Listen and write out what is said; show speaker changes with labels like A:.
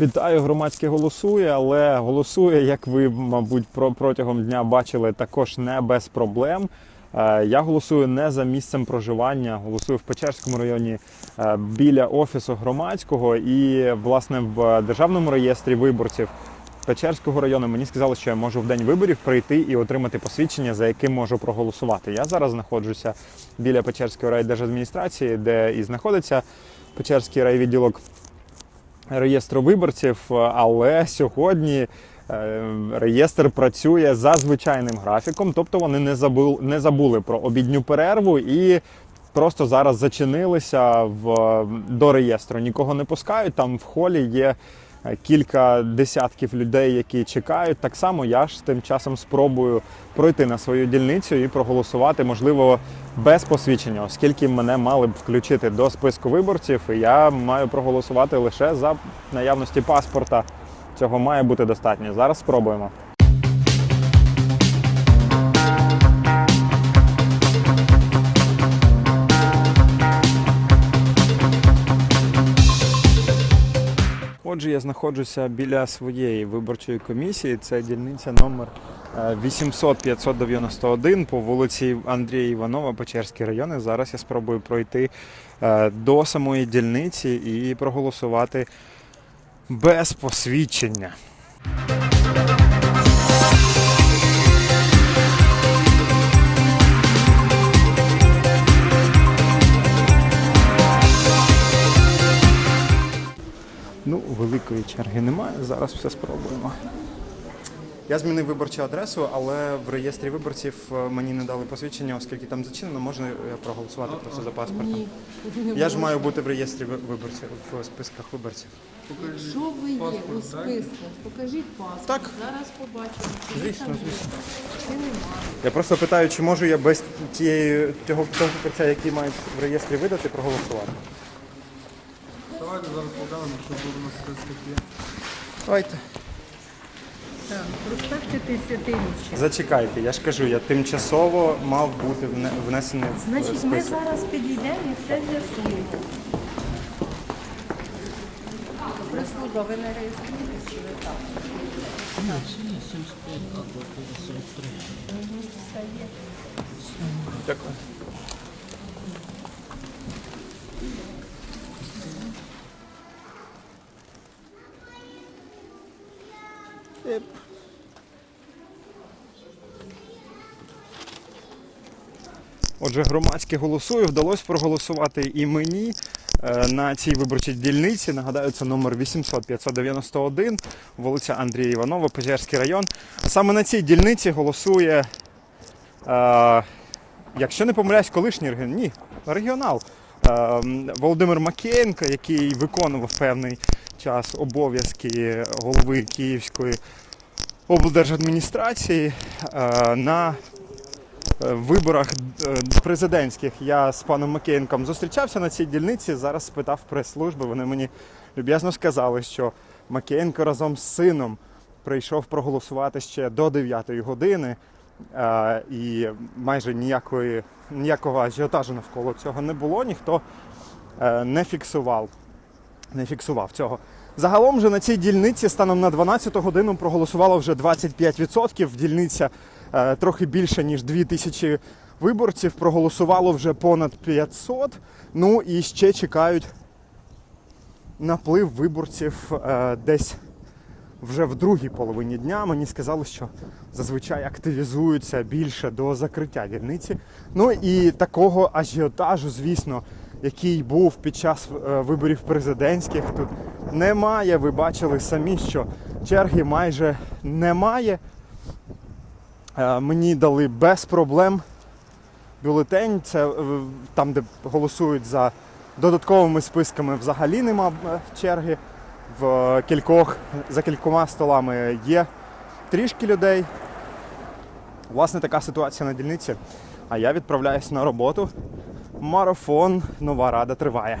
A: Вітаю, громадське голосує, але голосує, як ви, мабуть, про- протягом дня бачили, також не без проблем. Е, Я голосую не за місцем проживання, голосую в Печерському районі е, біля офісу громадського і, власне, в державному реєстрі виборців Печерського району мені сказали, що я можу в день виборів прийти і отримати посвідчення, за яким можу проголосувати. Я зараз знаходжуся біля Печерської райдержадміністрації, де і знаходиться Печерський райвідділок реєстру виборців, але сьогодні е, реєстр працює за звичайним графіком, тобто вони не забули, не забули про обідню перерву і просто зараз зачинилися в, до реєстру. Нікого не пускають. Там в холі є е, кілька десятків людей, які чекають. Так само я ж тим часом спробую пройти на свою дільницю і проголосувати, можливо, без посвідчення, оскільки мене мали б включити до списку виборців, і я маю проголосувати лише за наявності паспорта. Цього має бути достатньо. Зараз спробуємо. Отже, я знаходжуся біля своєї виборчої комісії. Це дільниця номер е, 800-591 по вулиці Андрія Іванова, Печерський район. Зараз я спробую пройти е, до самої дільниці і проголосувати без посвідчення. Ну, великої черги немає. Зараз все спробуємо. Я змінив виборчу адресу, але в реєстрі виборців е, мені не дали посвідчення, оскільки там зачинено, можна е, проголосувати просто за паспортом.
B: Ні,
A: Я ж маю бути в реєстрі виборців в списках виборців.
B: Якщо ви є у списках, покажіть паспорт.
A: Так.
B: Зараз побачимо, чи
A: Звісно,
B: там є,
A: звісно.
B: чи немає.
A: Я просто питаю, чи можу я без тієї того того папірця, який мають в реєстрі видати, проголосувати.
C: Давайте зараз покажемо, що тут у нас все таке.
A: Давайте.
B: Так, проспекти тисячоріччя.
A: Зачекайте, я ж кажу, я тимчасово мав бути вне- внесений в
B: Значить, ми
A: список.
B: зараз підійдемо і все з'ясуємо. Прислуга, ви не реєструєте, чи ви так? Мгм, все є.
A: Дякую. Еп. Отже, громадське голосує, вдалося проголосувати і мені е, на цій виборчій дільниці. Нагадаю, це номер 800-591, вулиця Андрія Іванова, Пожерський район. Саме на цій дільниці голосує Е, якщо не помиляюсь, колишній регіон, ні, регіонал. Е, Володимир Макієнко, який виконував певний час обов'язки голови Київської облдержадміністрації е, на е, виборах е, президентських. Я з паном Макієнком зустрічався на цій дільниці. Зараз спитав прес-служби. Вони мені люб'язно сказали, що Макієнко разом з сином прийшов проголосувати ще до 9 години. Е, і майже ніякої, ніякого ажіотажу навколо цього не було, ніхто е, не фіксував, не фіксував цього. Загалом же на цій дільниці станом на 12 годину проголосувало вже 25%. Дільниця е, трохи більше, ніж 2000 виборців, проголосувало вже понад 500. Ну і ще чекають наплив виборців десь вже в другій половині дня мені сказали, що зазвичай активізуються більше до закриття дільниці. Ну і такого ажіотажу, звісно, який був під час е, виборів президентських, тут немає. Ви бачили самі, що черги майже немає. Е, Мені дали без проблем бюлетень. Це е, там, де голосують за додатковими списками, взагалі нема черги в кількох за кількома столами є трішки людей. Власне, така ситуація на дільниці. А я відправляюсь на роботу. Марафон, нова рада триває.